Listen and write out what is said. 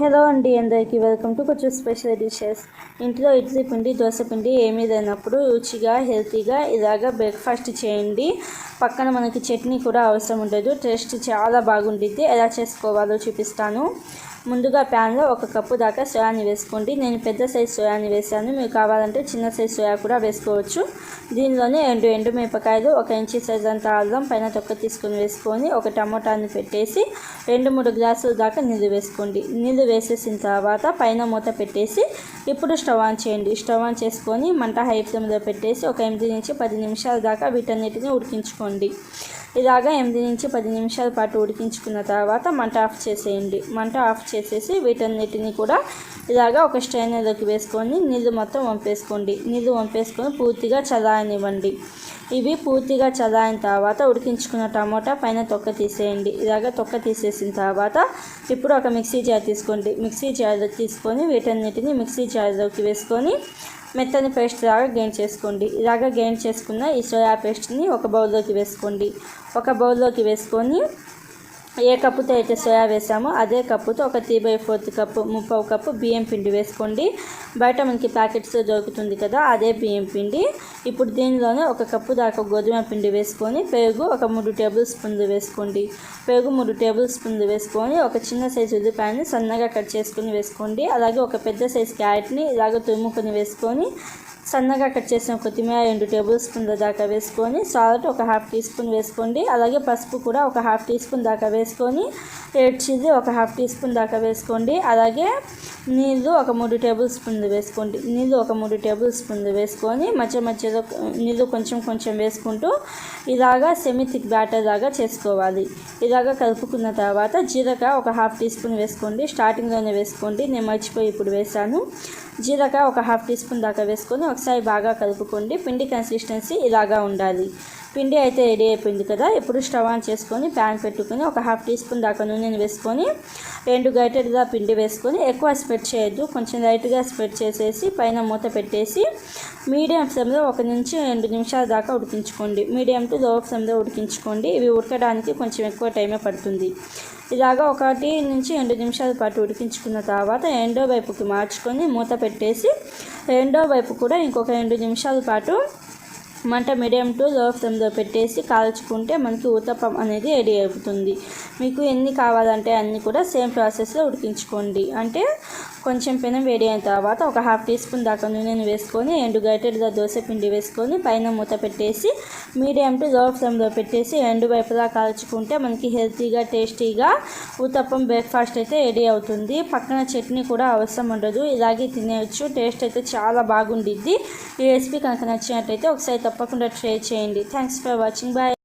Hello అండి అందరికీ welcome to కొంచెం స్పెషల్ డిషెస్. ఇంట్లో ఇడ్లీ పిండి దోశ పిండి ఏమీ లేనప్పుడు రుచిగా హెల్తీగా ఇలాగా బ్రేక్ఫాస్ట్ చేయండి. పక్కన మనకి చట్నీ కూడా అవసరం ఉండదు. టేస్ట్ చాలా బాగుండిద్ది. ఎలా చేసుకోవాలో చూపిస్తాను. ముందుగా ప్యాన్లో ఒక కప్పు దాకా సోయాని వేసుకోండి. నేను పెద్ద సైజు సోయాని వేసాను మీకు కావాలంటే చిన్న సైజు సోయా కూడా వేసుకోవచ్చు. దీనిలోనే రెండు ఎండు మిరపకాయలు ఒక ఇంచి సైజ్ అంత అల్లం పైన తొక్క తీసుకొని వేసుకొని ఒక టమోటాని పెట్టేసి రెండు మూడు గ్లాసుల దాకా నీళ్ళు వేసుకోండి. నీళ్ళు వేసేసిన తర్వాత పైన మూత పెట్టేసి ఇప్పుడు స్టవ్ ఆన్ చేయండి. స్టవ్ ఆన్ చేసుకొని మంట హై ఫ్లేమ్లో పెట్టేసి ఒక ఎనిమిది నుంచి పది నిమిషాల దాకా వీటన్నిటిని ఉడికించుకోండి. ఇలాగా ఎనిమిది నుంచి పది నిమిషాల పాటు ఉడికించుకున్న తర్వాత మంట ఆఫ్ చేసేయండి. మంట ఆఫ్ చేసేసి వీటన్నిటిని కూడా ఇలాగా ఒక స్ట్రైనర్లోకి వేసుకొని నీళ్ళు మొత్తం వంపేసుకోండి. నీళ్ళు వంపేసుకొని పూర్తిగా చల్లారనివ్వండి. ఇవి పూర్తిగా చల్లారిన తర్వాత ఉడికించుకున్న టమోటా పైన తొక్క తీసేయండి. ఇలాగ తొక్క తీసేసిన తర్వాత ఇప్పుడు ఒక మిక్సీ జార్ తీసుకోండి. మిక్సీ జార్ తీసుకొని వీటన్నిటిని మిక్సీ జార్లోకి వేసుకొని మెత్తని పేస్ట్ లాగా గ్రైండ్ చేసుకోండి. ఇలాగ గ్రైండ్ చేసుకున్న ఈ సోయా పేస్ట్ని ఒక బౌల్లోకి వేసుకోండి. ఒక బౌల్లోకి వేసుకొని ఏ కప్పుతో అయితే సోయా వేసామో అదే కప్పుతో ఒక త్రీ బై ఫోర్త్ కప్పు ముప్పై కప్పు బియ్యం పిండి వేసుకోండి. బయట మనకి ప్యాకెట్స్ దొరుకుతుంది కదా అదే బియ్యం పిండి. ఇప్పుడు దీనిలోనే ఒక కప్పు దాకా గోధుమ పిండి వేసుకొని పెరుగు ఒక మూడు టేబుల్ స్పూన్లు వేసుకోండి. పెరుగు మూడు టేబుల్ స్పూన్లు వేసుకొని ఒక చిన్న సైజు ఉల్లిపాయని సన్నగా కట్ చేసుకుని వేసుకోండి. అలాగే ఒక పెద్ద సైజు క్యారెట్ని ఇలాగ తురుముకొని వేసుకొని సన్నగా కట్ చేసిన కొత్తిమీర రెండు టేబుల్ స్పూన్ల దాకా వేసుకొని సాల్ట్ ఒక హాఫ్ టీ స్పూన్ వేసుకోండి. అలాగే పసుపు కూడా ఒక హాఫ్ టీ స్పూన్ దాకా వేసుకొని రెడ్ చిల్లీ ఒక హాఫ్ టీ స్పూన్ దాకా వేసుకోండి. అలాగే నీళ్ళు ఒక మూడు టేబుల్ స్పూన్లు వేసుకోండి. నీళ్ళు ఒక మూడు టేబుల్ స్పూన్లు వేసుకొని మధ్య మధ్యలో నీళ్ళు కొంచెం కొంచెం వేసుకుంటూ ఇలాగా సెమీ థిక్ బ్యాటర్ లాగా చేసుకోవాలి. ఇలాగా కలుపుకున్న తర్వాత జీలకాయ ఒక హాఫ్ టీ స్పూన్ వేసుకోండి. స్టార్టింగ్లోనే వేసుకోండి. నేను మర్చిపోయి ఇప్పుడు వేసాను జీలకాయ ఒక హాఫ్ టీ స్పూన్ దాకా వేసుకొని ఒకసారి బాగా కలుపుకోండి. పిండి కన్సిస్టెన్సీ ఇలాగా ఉండాలి. పిండి అయితే రెడీ అయిపోయింది కదా. ఇప్పుడు స్టవ్ ఆన్ చేసుకొని ప్యాన్ పెట్టుకొని ఒక హాఫ్ టీ స్పూన్ దాకా నూనెని వేసుకొని రెండు గైటెడ్గా పిండి వేసుకొని ఎక్కువ స్ప్రెడ్ చేయొద్దు. కొంచెం లైట్గా స్ప్రెడ్ చేసేసి పైన మూత పెట్టేసి మీడియం ఫ్లేమ్లో ఒక నుంచి రెండు నిమిషాల దాకా ఉడికించుకోండి. మీడియం టు లో ఫ్లేమ్లో ఉడికించుకోండి. ఇవి ఉడకడానికి కొంచెం ఎక్కువ టైమే పడుతుంది. ఇలాగా ఒకటి నుంచి రెండు నిమిషాల పాటు ఉడికించుకున్న తర్వాత రెండో వైపుకి మార్చుకొని మూత పెట్టేసి రెండో వైపు కూడా ఇంకొక రెండు నిమిషాల పాటు మంట మీడియం టు లో ఫ్లేమ్లో పెట్టేసి కాల్చుకుంటే మనకి ఊతప్పం అనేది రెడీ అవుతుంది. మీకు ఎన్ని కావాలంటే అన్నీ కూడా సేమ్ ప్రాసెస్లో ఉడికించుకోండి. అంటే కొంచెం పెనం వేడి అయిన తర్వాత ఒక హాఫ్ టీ స్పూన్ దాకా నూనెను వేసుకొని ఎండు గైటెడ్గా దోశ పిండి వేసుకొని పైన మూత పెట్టేసి మీడియం టు లో ఫ్లేమ్లో పెట్టేసి ఎండు వైపులా కాల్చుకుంటే మనకి హెల్తీగా టేస్టీగా ఉత్తప్పం బ్రేక్ఫాస్ట్ అయితే రెడీ అవుతుంది. పక్కన చట్నీ కూడా అవసరం ఉండదు. ఇలాగే తినేయచ్చు. టేస్ట్ అయితే చాలా బాగుండిద్ది. ఈ రెసిపీ కనుక నచ్చినట్లయితే ఒకసారి తప్పకుండా ట్రై చేయండి. Thanks for watching bye